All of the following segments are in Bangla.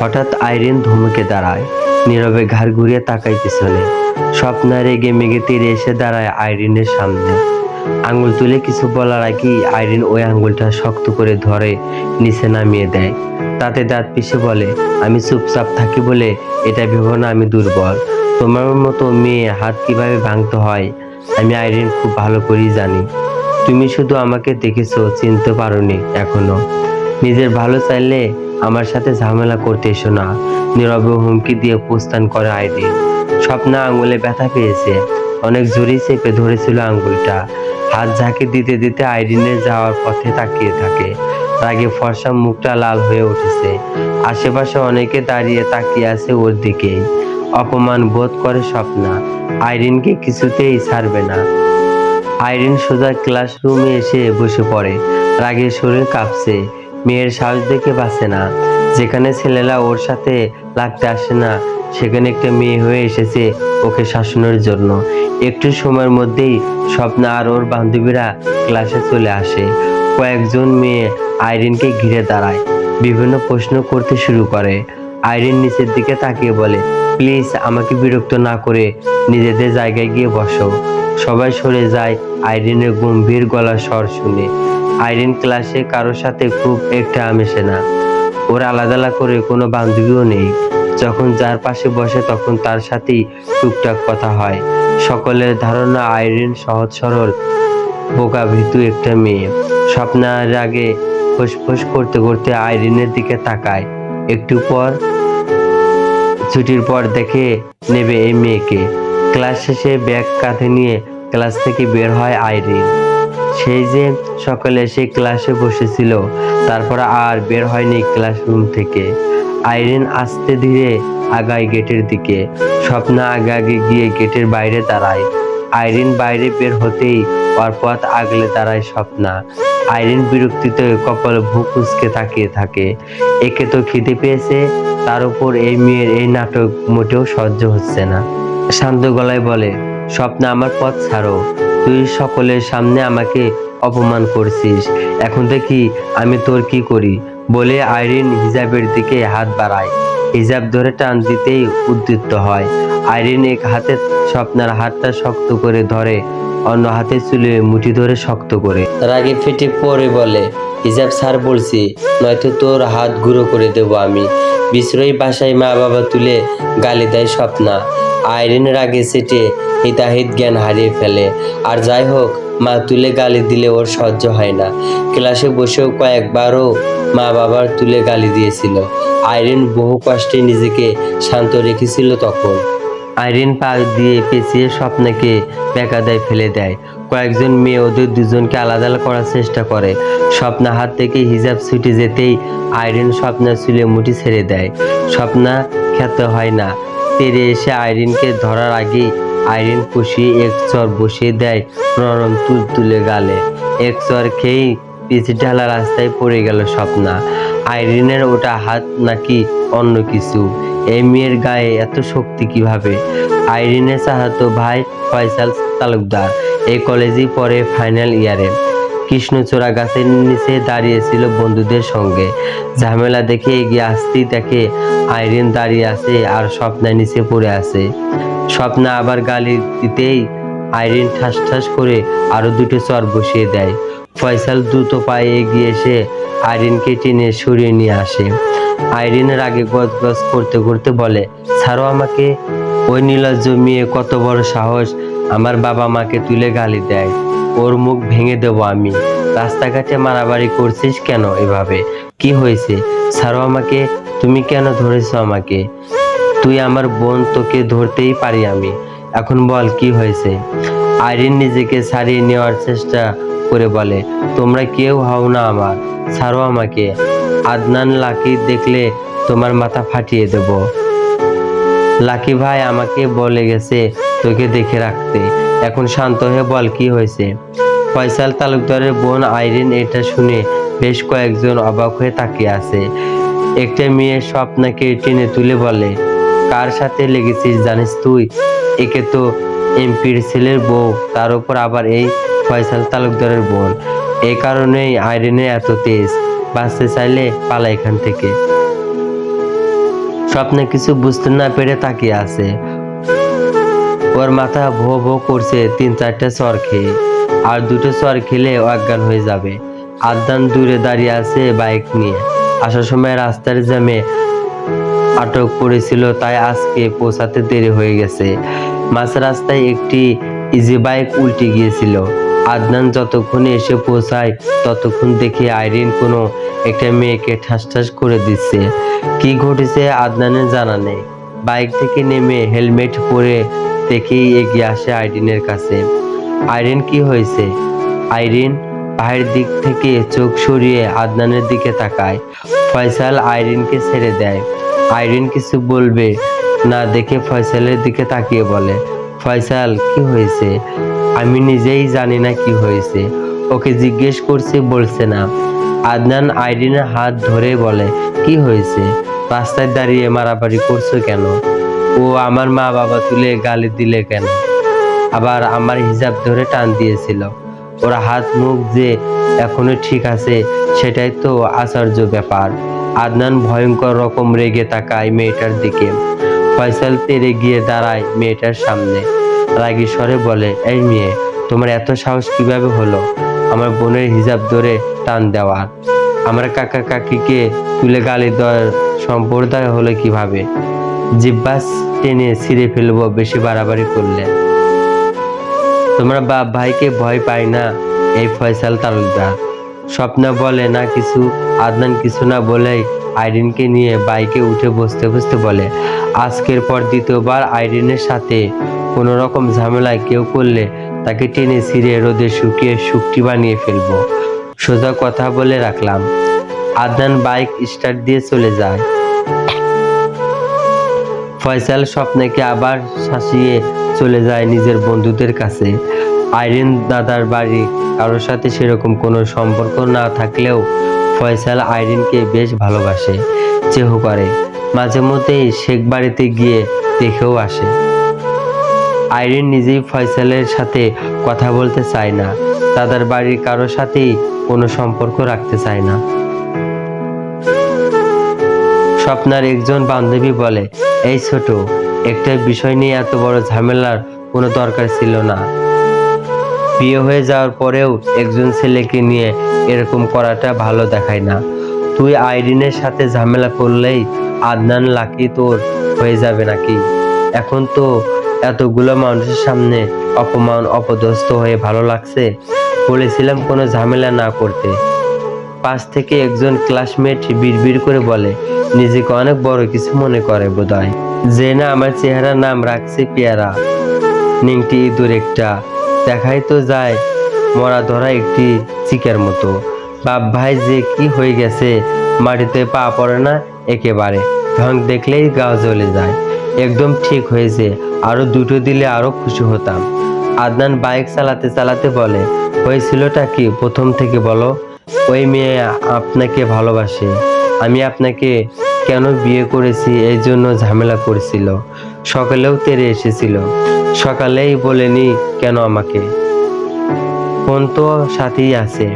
হঠাৎ আইরিন ধমকে দাঁড়ায়। নীরবে ঘাড় ঘুরিয়ে তাকাই পিছনে স্বপ্না রেগে মেগে তীরে এসে দাঁড়ায় আইরিনের সামনে। আঙুল তুলে কিছু বলার আগেই আইরিন ওই আঙ্গুলটা শক্ত করে ধরে নিচে নামিয়ে দেয়। তাতে দাঁত পিষে বলে, আমি চুপচাপ থাকি বলে এটা ভেবো না আমি দুর্বল। তোমার মতো মেয়ে হাত কীভাবে ভাঙতে হয়, আমি আইরিন খুব ভালো করেই জানি। তুমি শুধু আমাকে দেখেছ, চিনতে পারোনি এখনও। নিজের ভালো চাইলে আমার সাথে ঝামেলা করতে এসো না। নীরবে হুমকি দিয়ে প্রস্থান করে আইরিন স্বপ্না আঙ্গুলে ব্যথা পেয়েছে। অনেক জোরেই চেপে ধরেছিল আঙ্গুলটা হাত ঝাঁকে দিতে দিতে আইরিনের যাওয়ার পথে তাকিয়ে থাকে। রাগে ফর্সা মুখটা লাল হয়ে উঠেছে। আশেপাশে অনেকে দাঁড়িয়ে তাকিয়ে আছে ওর দিকেই। অপমান বোধ করে স্বপ্না। আইরিনকে কিছুতেই ছাড়বে না। আইরিন সোজা ক্লাসরুমে এসে বসে পড়ে। রাগে শরীর কাঁপছে। মেয়ের সাহস দেখে বাঁচে না। যেখানে ছেলেরা ওর সাথে লাগতে আসে না, সেখানে একটা মেয়ে হয়ে এসেছে ওকে শাসনের জন্য। একটু সময়ের মধ্যেই স্বপ্না আর ওর বান্ধবীরা ক্লাসে চলে আসে। কয়েকজন মেয়ে আইরিনকে ঘিরে দাঁড়ায়, বিভিন্ন প্রশ্ন করতে শুরু করে। আইরিন নিচের দিকে তাকিয়ে বলে, প্লিজ আমাকে বিরক্ত না করে নিজেদের জায়গায় গিয়ে বসো। সবাই সরে যায় আইরিনের গম্ভীর গলার স্বর শুনে। আইরিন ক্লাসে কারোর সাথে খুব একটা মেশে না। ওর আলাদা আলাদা করে কোনো বান্ধবীও নেই। যখন যার পাশে বসে তখন তার সাথেই টুকটাক কথা হয়। সকলের ধারণা আইরিন সহজ সরল বোকা ভীতু একটা মেয়ে। স্বপ্নার আগে ফুসফুস করতে করতে আইরিনের দিকে তাকায়। একটু পর, ছুটির পর দেখে নেবে এই মেয়েকে। ক্লাস শেষে ব্যাগ কাঁধে নিয়ে ক্লাস থেকে বের হয় আইরিন। সেই যে সকালে এসে ক্লাসে বসেছিল, তারপর আর বের হয়নি ক্লাসরুম থেকে। আইরিন আস্তে ধীরে আগায় গেটের দিকে। স্বপ্না আগে আগে গিয়ে গেটের বাইরে দাঁড়ায়। আইরিন বাইরে বের হতেই ওর পথ আগলে দাঁড়ায় স্বপ্না। আইরিন বিরক্তিতে কপাল ভুক উচকে তাকিয়ে থাকে। একে তো খিদে পেয়েছে, তার উপর এই মেয়ের এই নাটক মোটেও সহ্য হচ্ছে না। শান্ত গলায় বলে, স্বপ্না, আমার পথ ছাড়ো। তুই সকলের সামনে আমাকে অপমান করছিস। এখন দেখি আমি তোর কি করি। বলে আইরিন হিজাবের দিকে হাত বাড়ায়। হিজাব ধরে টান দিতেই উদ্যুত হয়। আইরিন এক হাতে স্বপ্নার হাতটা শক্ত করে ধরে, অন্য হাতে চুলে মুঠি ধরে শক্ত করে। রাগে ফেটে পড়ে বলে, হিজাব স্যার বলছি, নয়তো তোর হাত গুঁড়ো করে দেব আমি। বিশ্রয়ী বাসায় মা বাবা তুলে গালি দেয় স্বপ্না। আইরিন রাগে সেটে হিতাহিত জ্ঞান হারিয়ে ফেলে। আর যাই হোক মা তুলে গালি দিলে ওর সহ্য হয় না। ক্লাসে বসেও কয়েকবারও মা বাবার তুলে গালি দিয়েছিল। আইরিন বহু কষ্টে নিজেকে শান্ত রেখেছিল তখন। আইরিন পা দিয়ে পেঁচিয়ে স্বপ্নকে বেকাদায় ফেলে দেয়। কয়েকজন মেয়ে ওদের দুজনকে আলাদা আলাদা করার চেষ্টা করে। স্বপ্না হাত থেকে হিজাব ছুটে যেতেই আইরিন স্বপ্না চুলে মুঠি ছেড়ে দেয়। স্বপ্না খ্যাত হয় না। তেরে এসে আইরিনকে ধরার আগেই আইরিন কষিয়ে এক চর বসিয়ে দেয় নরম তুল তুলে গালে। এক চর খেয়েই পিছ ঢালা রাস্তায় পড়ে গেল স্বপ্না। আইরিনের ওটা হাত নাকি অন্য কিছু। এই মেয়ের গায়ে এত শক্তি কীভাবে? আইরিনের চাহাতো ভাই ফয়সাল তালুকদার। এই কলেজেই পড়ে ফাইনাল ইয়ারে। কৃষ্ণচূড়া গাছের নিচে দাঁড়িয়েছিল বন্ধুদের সঙ্গে। ঝামেলা দেখে এগিয়ে আসতেই দেখে আইরিন দাঁড়িয়ে আছে আর স্বপ্না নিচে পড়ে আছে। স্বপ্না আবার গালি দিতেই আইরিন ঠাস ঠাস করে আরও দুটো চর বসিয়ে দেয়। ফয়সাল দ্রুত পায়ে এগিয়ে এসে আইরিনকে টেনে সরিয়ে নিয়ে আসে। আইরিনের আগে গজ গজ করতে করতে বলে, ছাড়ো আমাকে। ওই নীলজ্জ মেয়ে কত বড় সাহস। আমার বাবা মাকে তুলে গালি দেয়। ওর মুখ ভেঙে দেবো আমি। রাস্তাঘাটে মারামারি করছিস কেন এভাবে? কি হয়েছে? ছাড়ো আমাকে, তুমি কেন ধরেছো আমাকে? তুই আমার বোন, তোকে ধরতেই পারি আমি। এখন বল, কি হয়েছে? আইরিন নিজেকে ছাড়িয়ে নেওয়ার চেষ্টা করে বলে, তোমরা কেউ হও না আমার, ছাড়ো আমাকে। আদনান লাকি দেখলে তোমার মাথা ফাটিয়ে দেব। লাকি ভাই আমাকে বলে গেছে তোকে দেখে রাখতে। এখন শান্ত হয়ে বল, কি হয়েছে? ফয়সাল তালুকদারের বোন আইরিন এটা শুনে বেশ কয়েকজন অবাক হয়ে তাকিয়ে আছে। একটা মেয়ে স্বপ্নাকে টেনে তুলে বলে, কার সাথে লেগেছিস জানিস তুই? একে তো এমপির ছেলের বউ, তার উপর আবার এই ফয়সাল তালুকদারের বোন। এই কারণেই আইরিনের এত তেজ, বাঁচতে চাইলে পালা এখান থেকে। স্বপ্নে কিছু বুঝতে না পেরে তাকিয়ে আছে। ওর মাথা ভো ভো করছে তিন চারটে চর খেয়ে। আর দুটো চর খেলে অজ্ঞান হয়ে যাবে। আদান দূরে দাঁড়িয়ে আছে বাইক নিয়ে। আসার সময় রাস্তার জ্যামে আটক করেছিল তাই আজকে পৌঁছাতে দেরি হয়ে গেছে। মাঝ রাস্তায় একটি ইজি বাইক উল্টে গিয়েছিল। আদনান যতক্ষণে এসে পৌঁছায়, ততক্ষণ দেখে আইরিন কোনো একটা মেয়েকে ঠাস ঠাস করে দিচ্ছে। কি ঘটেছে আদনানের জানা নেই। বাইক থেকে নেমে হেলমেট পরে দেখেই এগিয়ে আসে আইরিনের কাছে। আইরিন, কি হয়েছে? আইরিন পায়ের দিক থেকে চোখ সরিয়ে আদনানের দিকে তাকায়। ফয়সাল আইরিনকে ছেড়ে দেয়। আইরিন কিছু বলবে না দেখে ফয়সালের দিকে তাকিয়ে বলে, ফয়সাল, কি হয়েছে? আমি নিজেই জানি না কি হয়েছে। ওকে জিজ্ঞেস করছি বলছে না। আদনান আইরিনের হাত ধরে বলে, কি হয়েছে? রাস্তায় দাঁড়িয়ে মারামারি করছ কেন? ও আমার মা বাবা তুলে গালি দিলে কেন? আবার আমার হিজাব ধরে টান দিয়েছিল। ওরা হাত মুখ যে এখনও ঠিক আছে, সেটাই তো আশ্চর্য ব্যাপার। আদনান ভয়ঙ্কর রকম রেগে তাকায় মেয়েটার দিকে। ফয়সাল তেরে গিয়ে দাঁড়ায় মেয়েটার সামনে। রাগী স্বরে বলে, এই মেয়ে, তোমার এত সাহস কীভাবে হলো? আমার বোনের হিজাব ধরে টান দেওয়ার। আমার কাকা কাকিকে তুলে গালি দেওয়ার সম্প্রদায় হলো কীভাবে? জিব্বাস টেনে ছিঁড়ে ফেলব, বেশি বাড়াবাড়ি করলে। তোমরা বাপ ভাইকে ভয় পায় না, এই ফয়সাল তালুকদার। স্বপ্ন বলে না কিছু, আদনান কিছু না বলেই আইরিনকে নিয়ে বাইকে উঠে বসতে বসতে বলে, আজকের পর দ্বিতীয়বার আইরিনের সাথে কোনো রকম ঝামেলায় কেউ করলে তাকে টেনে ছিঁড়ে রোদে শুকিয়ে শুকটি বানিয়ে ফেলব। সোজা কথা বলে রাখলাম। আদনান বাইক স্টার্ট দিয়ে চলে যায়। ফয়সাল স্বপ্নকে আবার শাসিয়ে চলে যায় নিজের বন্ধুদের কাছে। আইরিন দাদার বাড়ি, কারোর সাথে সেরকম কোনো সম্পর্ক না থাকলেও ফয়সাল আইরিনকে বেশ ভালোবাসে, চেহ করে। মাঝে মধ্যেই শেখ বাড়িতে গিয়ে দেখেও আসে। আইরিন নিজেই ফয়সালের সাথে কথা বলতে চায় না। দাদার বাড়ির কারোর সাথেই কোনো সম্পর্ক রাখতে চায় না। স্বপ্নার একজন বান্ধবী বলে, এই ছোট, একটা বিষয় নিয়ে এত বড় ঝামেলার কোনো দরকার ছিল না। বিয়ে হয়ে যাওয়ার পরেও একজন ছেলেকে নিয়ে এরকম করাটা ভালো দেখায় না। তুই আইরিনের সাথে ঝামেলা করলেই আদনান লাকি তোর হয়ে যাবে নাকি? এখন তো এতগুলো মানুষের সামনে অপমান, অপদস্থ হয়ে ভালো লাগছে বলেছিলাম কোনো ঝামেলা না করতে। পাশ থেকে একজন ক্লাসমেট বিড়বিড় করে বলে, নিজেকে অনেক বড় কিছু মনে করে বোধহয়। যে না আমার চেহারার নাম রাখছে পেয়ারা। নিংটি ইঁদুর একটা। দেখাই তো যায়, মরা ধরা একটি চিকের মতো। বাপ ভাই যে কি হয়ে গেছে, মাটিতে পা পড়ে না একেবারে। ঢং দেখলেই গা জ্বলে যায়। একদম ঠিক হয়েছে। আরও দুটো দিলে আরও খুশি হতাম। আদনান বাইক চালাতে চালাতে বলে, হয়েছিলটা কি? প্রথম থেকে বলো। ওই মেয়ে আপনাকে ভালোবাসে। আমি আপনাকে কেন বিয়ে করেছি এই জন্য ঝামেলা করেছিল। সকালেও তেরে এসেছিল। সকালেই বলেনি কেন আমাকে? ফোন তো সাথেই আছে।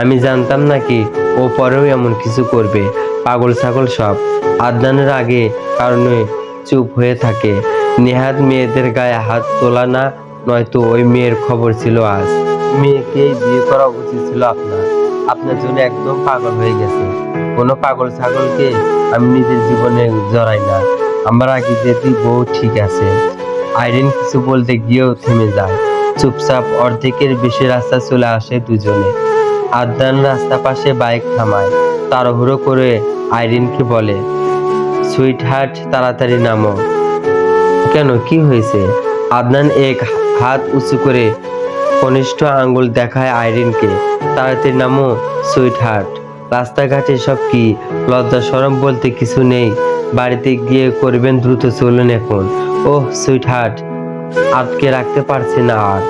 আমি জানতাম নাকি ও পরেও এমন কিছু করবে। পাগল ছাগল সব। আদনানের আগে কারণে চুপ হয়ে থাকে। নেহাত মেয়েদের গায়ে হাত তোলা না, নয়তো ওই মেয়ের খবর ছিল আজ। মেয়েকে বিয়ে করা উচিত ছিল আপনার। আপনার জন্য একদম পাগল হয়ে গেছে। কোনো পাগল ছাগলকে আমি নিজের জীবনে জড়াই না। আমার আগে যেতে বউ ঠিক আছে। আইরিন কিছু বলতে গিয়েও থেমে যায়। চুপচাপ অর্ধেকের বেশি রাস্তা চলে আসে দুজনে। আদনান রাস্তা পাশে বাইক থামায়। তাড়াহুড়ো করে আইরিনকে বলে সুইট হার্ট তাড়াতাড়ি নামো। কেন? কি হয়েছে? আদনান এক হাত উঁচু করে কনিষ্ঠ আঙ্গুল দেখায় আইরিনকে। তাড়াতাড়ি নামো, সুইট হার্ট। রাস্তাঘাটে সব কি? লজ্জা সরম বলতে কিছু নেই। বাড়িতে গিয়ে করবেন দ্রুত চলুন এখন। ওহ, সুইট হার্ট, আটকে রাখতে পারছি না আর।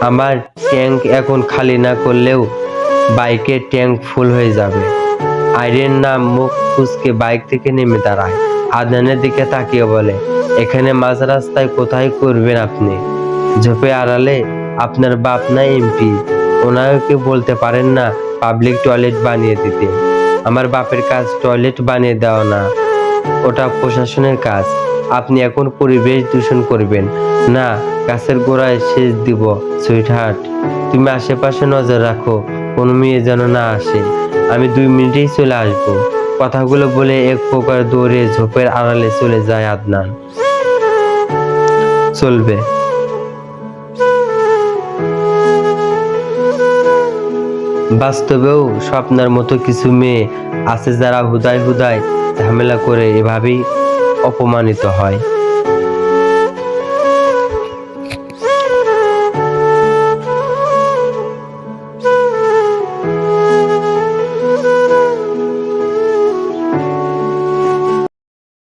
আমার ট্যাঙ্ক এখন খালি না করলেও বাইকের ট্যাঙ্ক ফুল হয়ে যাবে। আইরেন নাম মুখ ফুসকে বাইক থেকে নেমে দাঁড়ায়। আদনানের দিকে তাকিয়ে বলে, এখানে মাঝ রাস্তায় কোথায় করবেন আপনি? ঝোপে আড়ালে আপনার বাপ না এমপি? ওনাকে বলতে পারেন না পাবলিক টয়লেট বানিয়ে দিতে? আমার বাপের কাজ টয়লেট বানিয়ে দেওয়া না। ওটা প্রশাসনের কাজ। আপনি এখন পরিবেশ দূষণ করবেন। না, গাছের গোড়ায় সেচ দিব সুইট হার্ট তুমি আশেপাশে নজর রাখো, কোনো মেয়ে যেন না আসে। আমি দুই মিনিটেই চলে আসব। কথাগুলো বলে এক প্রকার দৌড়ে ঝোপের আড়ালে চলে যায় আদনান। চলবে। বাস্তবেও স্বপ্নের মতো কিছু মেয়ে আছে যারা হুদায় হুদায় ঝামেলা করে এভাবেই অপমানিত হয়।